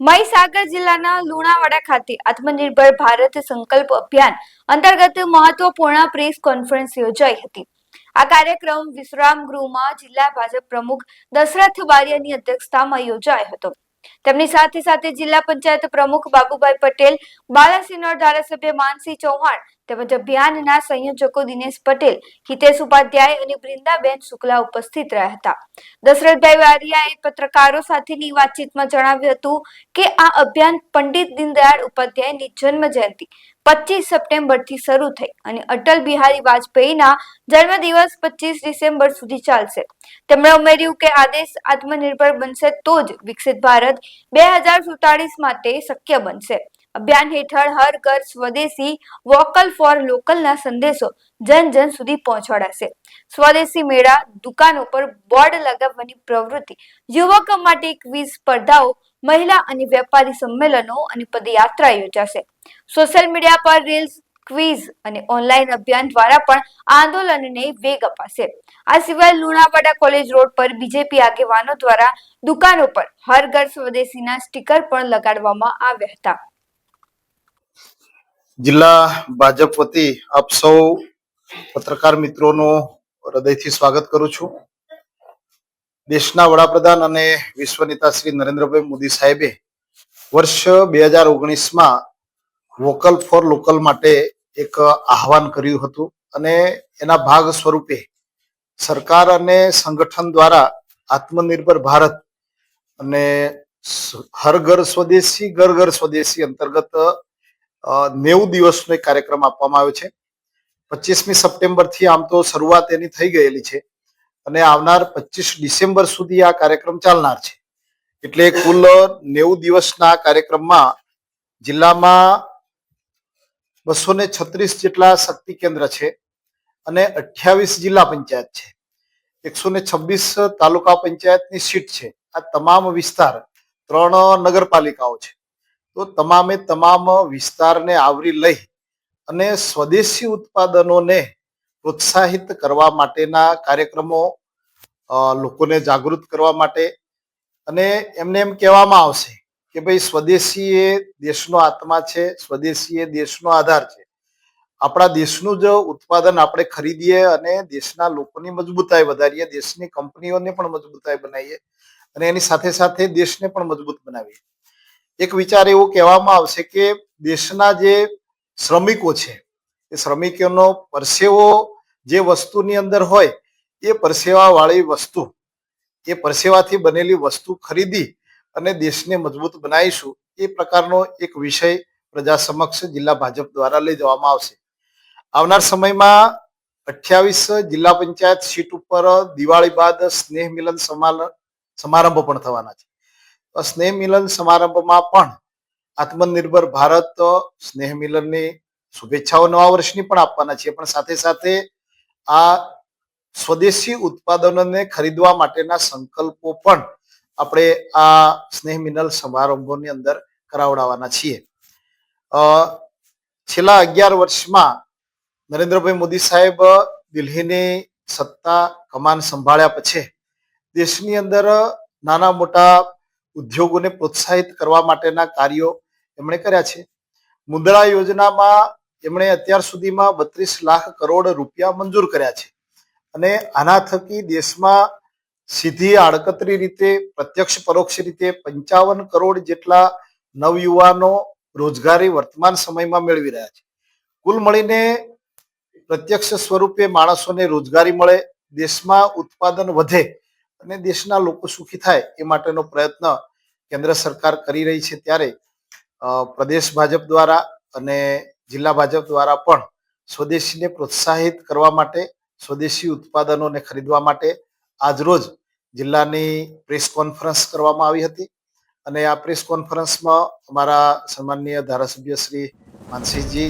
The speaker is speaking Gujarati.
મહીસાગર જિલ્લાના લુણાવાડા ખાતે આત્મનિર્ભર ભારત સંકલ્પ અભિયાન અંતર્ગત મહત્વપૂર્ણ પ્રેસ કોન્ફરન્સ યોજાઈ હતી. આ કાર્યક્રમ વિશ્રામ ગૃહમાં જિલ્લા ભાજપ પ્રમુખ દશરથ બારિયાની અધ્યક્ષતામાં યોજાયો હતો. તેમની સાથે સાથે જિલ્લા પંચાયત પ્રમુખ બાબુભાઈ પટેલ, બાલાસિનોર ધારાસભ્ય માનસી ચૌહાણ તેમજ અભિયાનના સંયોજકો દિનેશ પટેલ, હિતેશ ઉપાધ્યાય અને વૃંદાબેન શુક્લા ઉપસ્થિત રહ્યા હતા. દશરથભાઈ વારિયાએ પત્રકારો સાથેની વાતચીતમાં જણાવ્યું હતું કે આ અભિયાન પંડિત દીનદયાળ ઉપાધ્યાયની જન્મ જયંતિ પચીસ સપ્ટેમ્બરથી શરૂ થઈ અને અટલ બિહારી વાજપેયીના જન્મદિવસ પચીસ ડિસેમ્બર સુધી ચાલશે. તેમણે ઉમેર્યું કે આદેશ આત્મનિર્ભર બનશે તો જ વિકસિત ભારત બે હજાર સુડતાલીસ માટે શક્ય બનશે. અભિયાન હેઠળ હર ઘર સ્વદેશી વોકલ ફોર લોકલના સંદેશો જન જન સુધી પહોંચાડાશે. સ્વદેશી મેળા, દુકાનો પર બોર્ડ લગાવવાની પ્રવૃત્તિ, યુવકો માટે ક્વિઝ સ્પર્ધાઓ મહિલા અને વેપારી સંમેલનો અને પદયાત્રા યોજાશે. સોશિયલ મીડિયા પર રીલ્સ, ક્વિઝ અને ઓનલાઈન અભિયાન દ્વારા પણ આંદોલનને વેગ અપાશે. આ સિવાય લુણાવાડા કોલેજ રોડ પર બીજેપી આગેવાનો દ્વારા દુકાનો પર હર ઘર સ્વદેશીના સ્ટીકર પણ લગાડવામાં આવ્યા હતા. જિલ્લા ભાજપ વતી આપ સૌ પત્રકાર મિત્રોનો હૃદયથી સ્વાગત કરું છું. દેશના વડાપ્રધાન અને વિશ્વ નેતા શ્રી નરેન્દ્રભાઈ મોદી સાહેબે વર્ષ બે હજાર ઓગણીસમાં વોકલ ફોર લોકલ માટે એક આહવાન કર્યું હતું અને એના ભાગ સ્વરૂપે સરકાર અને સંગઠન દ્વારા આત્મનિર્ભર ભારત અને હર ઘર સ્વદેશી, ઘર ઘર સ્વદેશી અંતર્ગત નેવું દિવસનો એક કાર્યક્રમ આપવામાં આવ્યો છે. પચીસમી સપ્ટેમ્બરથી આમ તો શરૂઆત એની થઈ ગયેલી છે. અને આવનાર પચીસ ડિસેમ્બર સુધી આ કાર્યક્રમ ચાલનાર છે. એટલે કુલ નેવું દિવસના કાર્યક્રમમાં જિલ્લામાં બસો ને છત્રીસ જેટલા શક્તિ કેન્દ્ર છે અને અઠ્યાવીસ જિલ્લા પંચાયત છે. એકસો ને છવ્વીસ તાલુકા પંચાયતની સીટ છે. આ તમામ વિસ્તાર ત્રણ નગરપાલિકાઓ છે. તો તમામે તમામ વિસ્તારને આવરી લઈ અને સ્વદેશી ઉત્પાદનોને પ્રોત્સાહિત કરવા માટેના કાર્યક્રમો લોકોને જાગૃત કરવા માટે અને એમને એમ કહેવામાં આવશે કે ભાઈ સ્વદેશી એ દેશનો આત્મા છે સ્વદેશી એ દેશનો આધાર છે. આપણા દેશનું જ ઉત્પાદન આપણે ખરીદીએ અને દેશના લોકોની મજબૂતાઈ વધારીએ, દેશની કંપનીઓને પણ મજબૂતાઈ બનાવીએ અને એની સાથે સાથે દેશને પણ મજબૂત બનાવીએ. એક વિચાર એવો કહેવામાં આવશે કે દેશના જે શ્રમિકો છે, એ શ્રમિકોનો પરસેવો જે વસ્તુની અંદર હોય એ પરસેવા વાળી વસ્તુ, એ પરસેવાથી બનેલી વસ્તુ ખરીદી અને દેશને મજબૂત બનાવીશું, એ પ્રકારનો એક વિષય પ્રજા સમક્ષ જિલ્લા ભાજપ દ્વારા લઈ જવામાં આવશે. આવનાર સમયમાં અઠ્યાવીસ જિલ્લા પંચાયત સીટ ઉપર દિવાળી બાદ સ્નેહ મિલન સમારંભ પણ થવાના છે. સ્નેહ મિલન સમારંભમાં પણ આત્મનિર્ભર ભારત સ્નેહ મિલનની શુભેચ્છાઓ નવા વર્ષની પણ આપવાના છે. પણ સાથે સાથે આ સ્વદેશી ઉત્પાદનોને ખરીદવા માટેના સંકલ્પો પણ આપણે આ સ્નેહ મિનલ સમારંભોની અંદર કરાવડાવવાના છીએ. છેલ્લા અગિયાર વર્ષમાં નરેન્દ્રભાઈ મોદી સાહેબ દિલ્હીની સત્તા કમાન સંભાળ્યા પછી દેશની અંદર નાના મોટા ઉદ્યોગોને પ્રોત્સાહિત કરવા માટેના કાર્યો એમણે કર્યા છે. મુદ્રા યોજનામાં એમણે અત્યાર સુધીમાં બત્રીસ લાખ કરોડ રૂપિયા મંજૂર કર્યા છે. અને આના થકી દેશમાં સીધી આડકતરી રીતે, પ્રત્યક્ષ પરોક્ષ રીતે પંચાવન કરોડ જેટલા નવયુવાનો રોજગારી વર્તમાન સમયમાં મેળવી રહ્યા છે. કુલ મળીને પ્રત્યક્ષ સ્વરૂપે માણસોને રોજગારી મળે, દેશમાં ઉત્પાદન વધે અને દેશના લોકો સુખી થાય એ માટેનો પ્રયત્ન કેન્દ્ર સરકાર કરી રહી છે ત્યારે પ્રદેશ ભાજપ દ્વારા અને જિલ્લા ભાજપ દ્વારા પણ સ્વદેશીને પ્રોત્સાહિત કરવા માટે સ્વદેશી ઉત્પાદનોને ખરીદવા માટે આજરોજ જિલ્લાની પ્રેસ કોન્ફરન્સ કરવામાં આવી હતી. અને આ પ્રેસ કોન્ફરન્સમાં અમારા સન્માનીય ધારાસભ્ય શ્રી માનસિંહજી